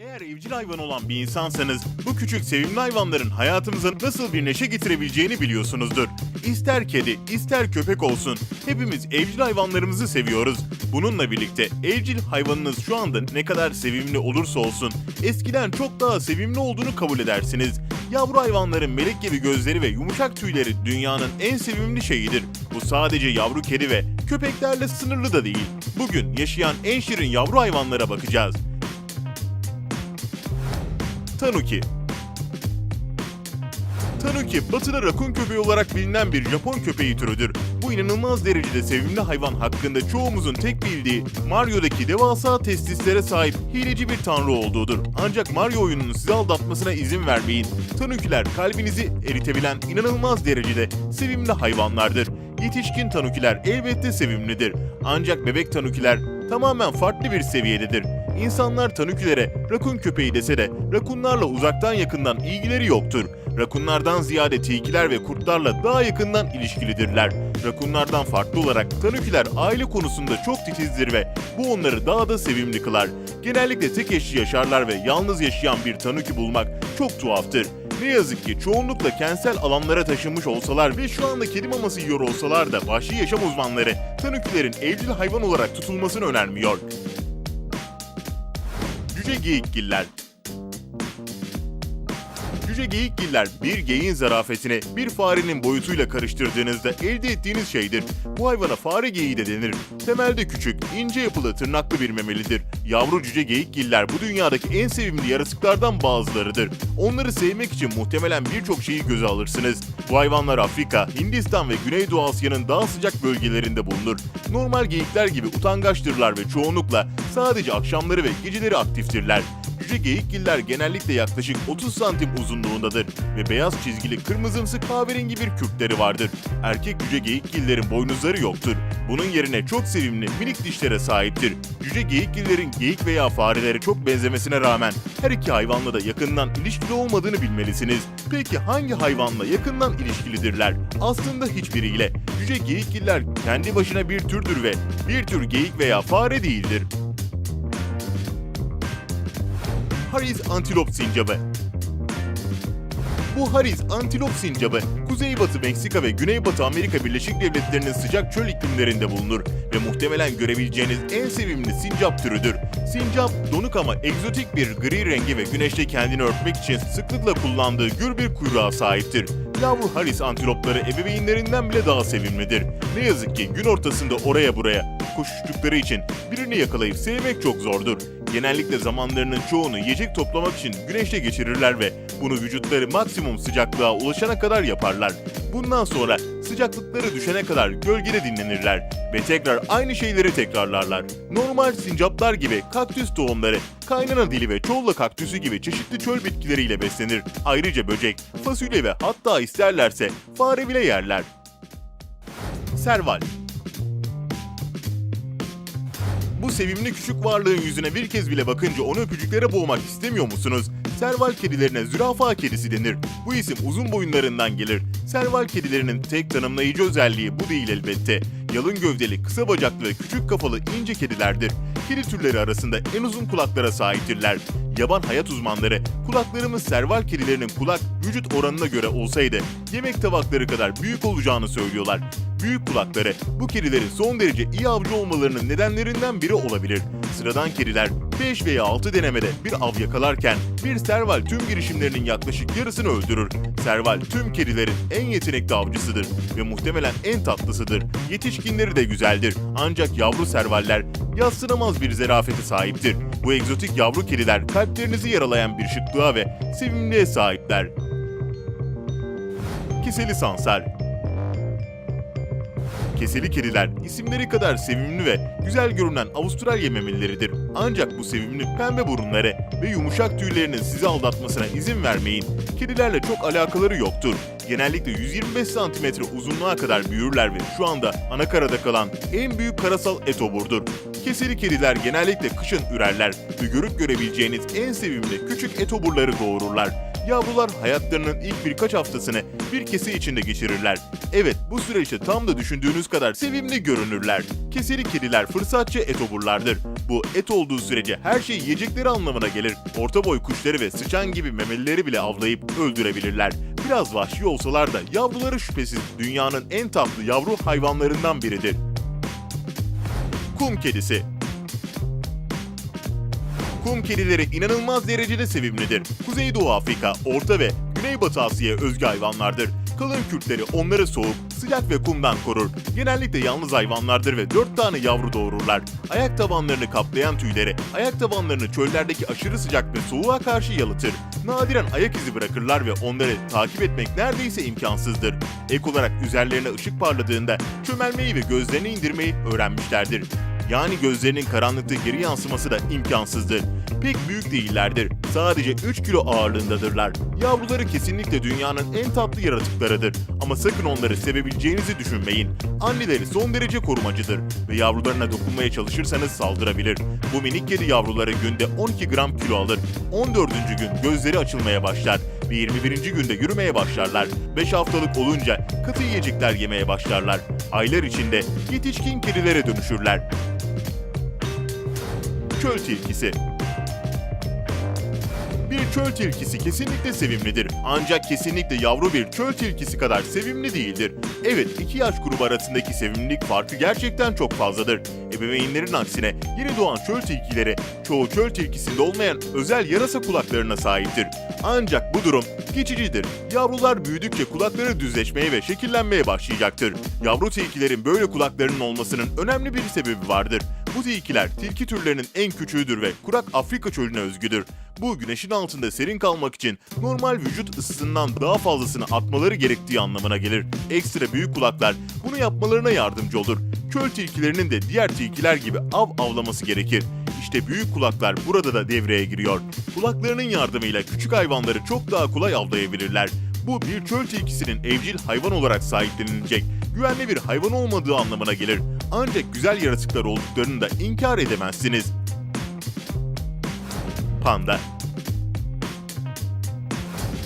Eğer evcil hayvan olan bir insansanız bu küçük sevimli hayvanların hayatımıza nasıl bir neşe getirebileceğini biliyorsunuzdur. İster kedi, ister köpek olsun hepimiz evcil hayvanlarımızı seviyoruz. Bununla birlikte evcil hayvanınız şu anda ne kadar sevimli olursa olsun eskiden çok daha sevimli olduğunu kabul edersiniz. Yavru hayvanların melek gibi gözleri ve yumuşak tüyleri dünyanın en sevimli şeyidir. Bu sadece yavru kedi ve köpeklerle sınırlı da değil. Bugün yaşayan en şirin yavru hayvanlara bakacağız. Tanuki Tanuki, batıda rakun köpeği olarak bilinen bir Japon köpeği türüdür. Bu inanılmaz derecede sevimli hayvan hakkında çoğumuzun tek bildiği Mario'daki devasa testislere sahip hileci bir tanrı olduğudur. Ancak Mario oyununun sizi aldatmasına izin vermeyin. Tanukiler kalbinizi eritebilen inanılmaz derecede sevimli hayvanlardır. Yetişkin tanukiler elbette sevimlidir. Ancak bebek tanukiler tamamen farklı bir seviyededir. İnsanlar tanukilere rakun köpeği dese de rakunlarla uzaktan yakından ilgileri yoktur. Rakunlardan ziyade tilkiler ve kurtlarla daha yakından ilişkilidirler. Rakunlardan farklı olarak tanukiler aile konusunda çok titizdir ve bu onları daha da sevimli kılar. Genellikle tek eşli yaşarlar ve yalnız yaşayan bir tanuki bulmak çok tuhaftır. Ne yazık ki çoğunlukla kentsel alanlara taşınmış olsalar ve şu anda kedi maması yiyor olsalar da vahşi yaşam uzmanları tanukilerin evcil hayvan olarak tutulmasını önermiyor. Cüce geyikgiller Cüce geyikgiller bir geyiğin zarafetini bir farenin boyutuyla karıştırdığınızda elde ettiğiniz şeydir. Bu hayvana fare geyiği de denir. Temelde küçük, ince yapılı, tırnaklı bir memelidir. Yavru cüce geyikgiller bu dünyadaki en sevimli yaratıklardan bazılarıdır. Onları sevmek için muhtemelen birçok şeyi göze alırsınız. Bu hayvanlar Afrika, Hindistan ve Güneydoğu Asya'nın daha sıcak bölgelerinde bulunur. Normal geyikler gibi utangaçtırlar ve çoğunlukla sadece akşamları ve geceleri aktiftirler. Cüce geyikgiller genellikle yaklaşık 30 santim uzunluğundadır ve beyaz çizgili kırmızımsı kahverengi bir kürkleri vardır. Erkek cüce geyikgillerin boynuzları yoktur. Bunun yerine çok sevimli minik dişlere sahiptir. Cüce geyikgillerin geyik veya farelere çok benzemesine rağmen her iki hayvanla da yakından ilişkili olmadığını bilmelisiniz. Peki hangi hayvanla yakından ilişkilidirler? Aslında hiçbiriyle. Cüce geyikgiller kendi başına bir türdür ve bir tür geyik veya fare değildir. Haris antilop sincabı. Bu Haris antilop sincabı, Kuzeybatı Meksika ve Güneybatı Amerika Birleşik Devletleri'nin sıcak çöl iklimlerinde bulunur ve muhtemelen görebileceğiniz en sevimli sincap türüdür. Sincap, donuk ama egzotik bir gri rengi ve güneşte kendini örtmek için sıklıkla kullandığı gür bir kuyruğa sahiptir. Yavru Haris antilopları ebeveynlerinden bile daha sevimlidir. Ne yazık ki gün ortasında oraya buraya koşuştukları için birini yakalayıp sevmek çok zordur. Genellikle zamanlarının çoğunu yiyecek toplamak için güneşte geçirirler ve bunu vücutları maksimum sıcaklığa ulaşana kadar yaparlar. Bundan sonra sıcaklıkları düşene kadar gölgede dinlenirler ve tekrar aynı şeyleri tekrarlarlar. Normal sincaplar gibi kaktüs tohumları, kaynana dili ve çolla kaktüsü gibi çeşitli çöl bitkileriyle beslenir. Ayrıca böcek, fasulye ve hatta isterlerse fare bile yerler. Serval bu sevimli küçük varlığın yüzüne bir kez bile bakınca onu öpücüklere boğmak istemiyor musunuz? Serval kedilerine zürafa kedisi denir. Bu isim uzun boyunlarından gelir. Serval kedilerinin tek tanımlayıcı özelliği bu değil elbette. Yalın gövdeli, kısa bacaklı ve küçük kafalı ince kedilerdir. Kedi türleri arasında en uzun kulaklara sahiptirler. Yaban hayat uzmanları kulaklarımız serval kedilerinin kulak vücut oranına göre olsaydı yemek tabakları kadar büyük olacağını söylüyorlar. Büyük kulakları bu kedilerin son derece iyi avcı olmalarının nedenlerinden biri olabilir. Sıradan kediler 5 veya 6 denemede bir av yakalarken bir serval tüm girişimlerinin yaklaşık yarısını öldürür. Serval tüm kedilerin en yetenekli avcısıdır ve muhtemelen en tatlısıdır. Yetişkinleri de güzeldir. Ancak yavru servaller yadsınamaz bir zerafete sahiptir. Bu egzotik yavru kediler kalplerinizi yaralayan bir şıklığa ve sevimliğe sahipler. Keseli sansar Keseli kediler isimleri kadar sevimli ve güzel görünen Avustralya memelileridir. Ancak bu sevimli pembe burunları ve yumuşak tüylerinin sizi aldatmasına izin vermeyin. Kedilerle çok alakaları yoktur. Genellikle 125 santimetre uzunluğa kadar büyürler ve şu anda anakarada kalan en büyük karasal etoburdur. Keseli kediler genellikle kışın ürerler ve görüp görebileceğiniz en sevimli küçük etoburları doğururlar. Yavrular hayatlarının ilk birkaç haftasını bir kese içinde geçirirler. Evet bu süreçte tam da düşündüğünüz kadar sevimli görünürler. Keseli kediler fırsatçı etoburlardır. Bu et olduğu sürece her şeyi yiyecekleri anlamına gelir. Orta boy kuşları ve sıçan gibi memelileri bile avlayıp öldürebilirler. Biraz vahşi olsalar da yavruları şüphesiz dünyanın en tatlı yavru hayvanlarından biridir. Kum kedisi Kum kedileri inanılmaz derecede sevimlidir. Kuzeydoğu Afrika, Orta ve Güneybatı Asya'ya özgü hayvanlardır. Kalın kürkleri onları soğuk, sıcak ve kumdan korur. Genellikle yalnız hayvanlardır ve 4 tane yavru doğururlar. Ayak tabanlarını kaplayan tüyleri, ayak tabanlarını çöllerdeki aşırı sıcak ve soğuğa karşı yalıtır. Nadiren ayak izi bırakırlar ve onları takip etmek neredeyse imkansızdır. Ek olarak üzerlerine ışık parladığında çömelmeyi ve gözlerini indirmeyi öğrenmişlerdir. Yani gözlerinin karanlıkta geri yansıması da imkansızdır. Pek büyük değillerdir. Sadece 3 kilo ağırlığındadırlar. Yavruları kesinlikle dünyanın en tatlı yaratıklarıdır. Ama sakın onları sevebileceğinizi düşünmeyin. Anneleri son derece korumacıdır ve yavrularına dokunmaya çalışırsanız saldırabilir. Bu minik kedi yavruları günde 12 gram kilo alır. 14. gün gözleri açılmaya başlar ve 21. günde yürümeye başlarlar. 5 haftalık olunca katı yiyecekler yemeye başlarlar. Aylar içinde yetişkin kedilere dönüşürler. Çöl tilkisi çöl tilkisi kesinlikle sevimlidir. Ancak kesinlikle yavru bir çöl tilkisi kadar sevimli değildir. Evet, iki yaş grubu arasındaki sevimlilik farkı gerçekten çok fazladır. Ebeveynlerin aksine yeni doğan çöl tilkileri çoğu çöl tilkisinde olmayan özel yarasa kulaklarına sahiptir. Ancak bu durum geçicidir. Yavrular büyüdükçe kulakları düzleşmeye ve şekillenmeye başlayacaktır. Yavru tilkilerin böyle kulaklarının olmasının önemli bir sebebi vardır. Bu tilkiler tilki türlerinin en küçüğüdür ve kurak Afrika çölüne özgüdür. Bu güneşin altında serin kalmak için normal vücut ısısından daha fazlasını atmaları gerektiği anlamına gelir. Ekstra büyük kulaklar bunu yapmalarına yardımcı olur. Çöl tilkilerinin de diğer tilkiler gibi av avlaması gerekir. İşte büyük kulaklar burada da devreye giriyor. Kulaklarının yardımıyla küçük hayvanları çok daha kolay avlayabilirler. Bu bir çöl tilkisinin evcil hayvan olarak sahiplenilecek, güvenli bir hayvan olmadığı anlamına gelir. Ancak güzel yaratıklar olduklarını da inkar edemezsiniz. Panda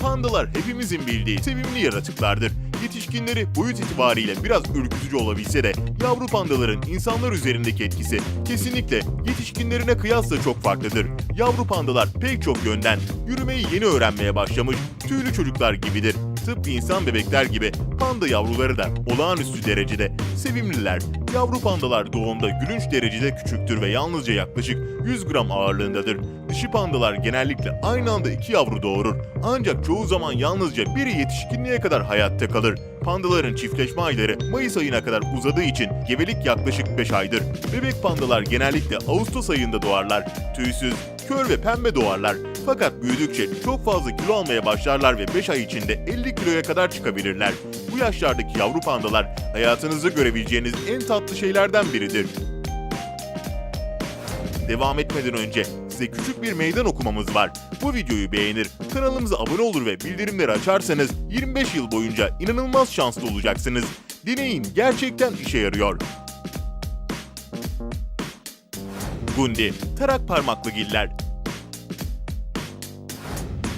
Pandalar hepimizin bildiği sevimli yaratıklardır. Yetişkinleri boyut itibariyle biraz ürkütücü olabilse de yavru pandaların insanlar üzerindeki etkisi kesinlikle yetişkinlerine kıyasla çok farklıdır. Yavru pandalar pek çok yönden yürümeyi yeni öğrenmeye başlamış tüylü çocuklar gibidir. Tıpkı insan bebekler gibi panda yavruları da olağanüstü derecede sevimliler. Yavru pandalar doğumda gülünç derecede küçüktür ve yalnızca yaklaşık 100 gram ağırlığındadır. Dişi pandalar genellikle aynı anda iki yavru doğurur. Ancak çoğu zaman yalnızca biri yetişkinliğe kadar hayatta kalır. Pandaların çiftleşme ayları Mayıs ayına kadar uzadığı için gebelik yaklaşık 5 aydır. Bebek pandalar genellikle Ağustos ayında doğarlar. Tüysüz, kör ve pembe doğarlar. Fakat büyüdükçe çok fazla kilo almaya başlarlar ve 5 ay içinde 50 kiloya kadar çıkabilirler. Bu yaşlardaki yavru pandalar hayatınızda görebileceğiniz en tatlı şeylerden biridir. Devam etmeden önce size küçük bir meydan okumamız var. Bu videoyu beğenir, kanalımıza abone olur ve bildirimleri açarsanız 25 yıl boyunca inanılmaz şanslı olacaksınız. Deneyin gerçekten işe yarıyor. Gundi, tarak parmaklı giller.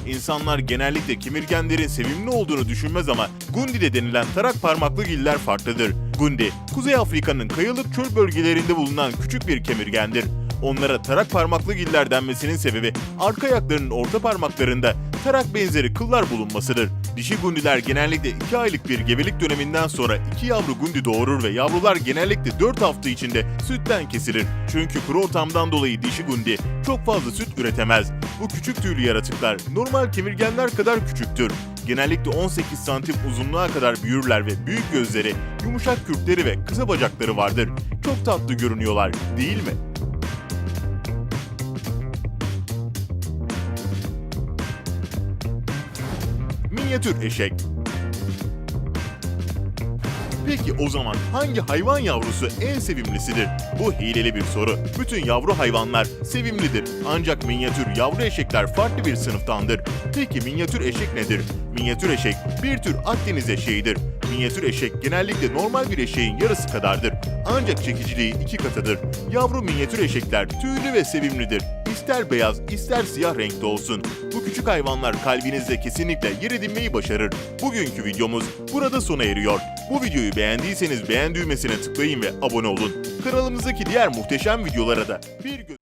İnsanlar genellikle kemirgenlerin sevimli olduğunu düşünmez ama Gundi'de denilen tarak parmaklı giller farklıdır. Gundi, Kuzey Afrika'nın kayalık çöl bölgelerinde bulunan küçük bir kemirgendir. Onlara tarak parmaklı giller denmesinin sebebi arka ayaklarının orta parmaklarında tarak benzeri kıllar bulunmasıdır. Dişi gundiler genellikle 2 aylık bir gebelik döneminden sonra 2 yavru gundi doğurur ve yavrular genellikle 4 hafta içinde sütten kesilir. Çünkü kuru ortamdan dolayı dişi gundi çok fazla süt üretemez. Bu küçük tüylü yaratıklar normal kemirgenler kadar küçüktür. Genellikle 18 santim uzunluğa kadar büyürler ve büyük gözleri, yumuşak kürkleri ve kısa bacakları vardır. Çok tatlı görünüyorlar, değil mi? Minyatür eşek. Peki o zaman hangi hayvan yavrusu en sevimlisidir? Bu hileli bir soru. Bütün yavru hayvanlar sevimlidir. Ancak minyatür yavru eşekler farklı bir sınıftandır. Peki minyatür eşek nedir? Minyatür eşek bir tür Akdeniz eşeğidir. Minyatür eşek genellikle normal bir eşeğin yarısı kadardır. Ancak çekiciliği iki katıdır. Yavru minyatür eşekler tüylü ve sevimlidir. İster beyaz ister siyah renkte olsun. Bu küçük hayvanlar kalbinizde kesinlikle yer edinmeyi başarır. Bugünkü videomuz burada sona eriyor. Bu videoyu beğendiyseniz beğen düğmesine tıklayın ve abone olun. Kanalımızdaki diğer muhteşem videolara da bir göz